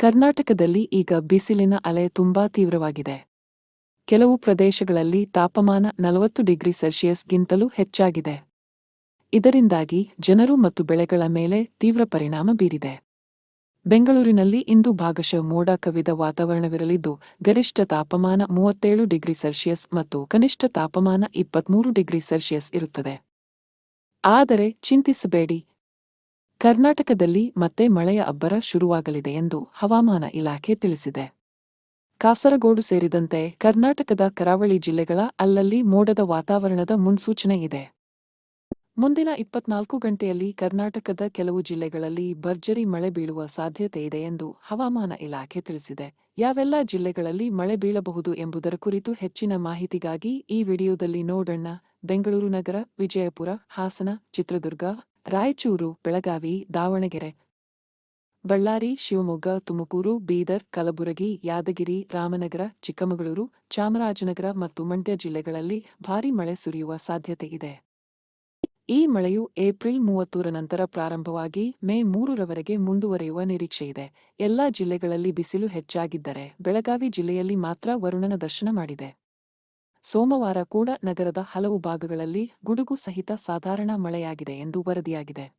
ಕರ್ನಾಟಕದಲ್ಲಿ ಈಗ ಬಿಸಿಲಿನ ಅಲೆ ತುಂಬಾ ತೀವ್ರವಾಗಿದೆ. ಕೆಲವು ಪ್ರದೇಶಗಳಲ್ಲಿ ತಾಪಮಾನ ನಲವತ್ತು ಡಿಗ್ರಿ ಸೆಲ್ಸಿಯಸ್ಗಿಂತಲೂ ಹೆಚ್ಚಾಗಿದೆ. ಇದರಿಂದಾಗಿ ಜನರು ಮತ್ತು ಬೆಳೆಗಳ ಮೇಲೆ ತೀವ್ರ ಪರಿಣಾಮ ಬೀರಿದೆ. ಬೆಂಗಳೂರಿನಲ್ಲಿ ಇಂದು ಭಾಗಶಃ ಮೋಡ ಕವಿದ ವಾತಾವರಣವಿರಲಿದ್ದು, ಗರಿಷ್ಠ ತಾಪಮಾನ ಮೂವತ್ತೇಳು ಡಿಗ್ರಿ ಸೆಲ್ಸಿಯಸ್ ಮತ್ತು ಕನಿಷ್ಠ ತಾಪಮಾನ ಇಪ್ಪತ್ಮೂರು ಡಿಗ್ರಿ ಸೆಲ್ಸಿಯಸ್ ಇರುತ್ತದೆ. ಆದರೆ ಚಿಂತಿಸಬೇಡಿ ಕರ್ನಾಟಕದಲ್ಲಿ ಮತ್ತೆ ಮಳೆಯ ಅಬ್ಬರ ಶುರುವಾಗಲಿದೆ ಎಂದು ಹವಾಮಾನ ಇಲಾಖೆ ತಿಳಿಸಿದೆ. ಕಾಸರಗೋಡು ಸೇರಿದಂತೆ ಕರ್ನಾಟಕದ ಕರಾವಳಿ ಜಿಲ್ಲೆಗಳ ಅಲ್ಲಲ್ಲಿ ಮೋಡದ ವಾತಾವರಣದ ಮುನ್ಸೂಚನೆ ಇದೆ. ಮುಂದಿನ ಇಪ್ಪತ್ನಾಲ್ಕು ಗಂಟೆಯಲ್ಲಿ ಕರ್ನಾಟಕದ ಕೆಲವು ಜಿಲ್ಲೆಗಳಲ್ಲಿ ಭರ್ಜರಿ ಮಳೆ ಬೀಳುವ ಸಾಧ್ಯತೆ ಇದೆ ಎಂದು ಹವಾಮಾನ ಇಲಾಖೆ ತಿಳಿಸಿದೆ. ಯಾವೆಲ್ಲ ಜಿಲ್ಲೆಗಳಲ್ಲಿ ಮಳೆ ಬೀಳಬಹುದು ಎಂಬುದರ ಕುರಿತು ಹೆಚ್ಚಿನ ಮಾಹಿತಿಗಾಗಿ ಈ ವಿಡಿಯೋದಲ್ಲಿ ನೋಡೋಣ. ಬೆಂಗಳೂರು ನಗರ, ವಿಜಯಪುರ, ಹಾಸನ, ಚಿತ್ರದುರ್ಗ ರಾಯಚೂರು, ಬೆಳಗಾವಿ, ದಾವಣಗೆರೆ, ಬಳ್ಳಾರಿ, ಶಿವಮೊಗ್ಗ, ತುಮಕೂರು, ಬೀದರ್, ಕಲಬುರಗಿ, ಯಾದಗಿರಿ, ರಾಮನಗರ, ಚಿಕ್ಕಮಗಳೂರು, ಚಾಮರಾಜನಗರ ಮತ್ತು ಮಂಡ್ಯ ಜಿಲ್ಲೆಗಳಲ್ಲಿ ಭಾರೀ ಮಳೆ ಸುರಿಯುವ ಸಾಧ್ಯತೆ ಇದೆ. ಈ ಮಳೆಯು ಏಪ್ರಿಲ್ ಮೂವತ್ತೂರ ನಂತರ ಪ್ರಾರಂಭವಾಗಿ ಮೇ ಮೂರರವರೆಗೆ ಮುಂದುವರೆಯುವ ನಿರೀಕ್ಷೆಯಿದೆ ಎಲ್ಲಾ ಜಿಲ್ಲೆಗಳಲ್ಲಿ ಬಿಸಿಲು ಹೆಚ್ಚಾಗಿದ್ದರೆ ಬೆಳಗಾವಿ ಜಿಲ್ಲೆಯಲ್ಲಿ ಮಾತ್ರ ವರುಣನ ದರ್ಶನ ಮಾಡಿದೆ. ಸೋಮವಾರ ಕೂಡ ನಗರದ ಹಲವು ಭಾಗಗಳಲ್ಲಿ ಗುಡುಗು ಸಹಿತ ಸಾಧಾರಣ ಮಳೆಯಾಗಿದೆ ಎಂದು ವರದಿಯಾಗಿದೆ.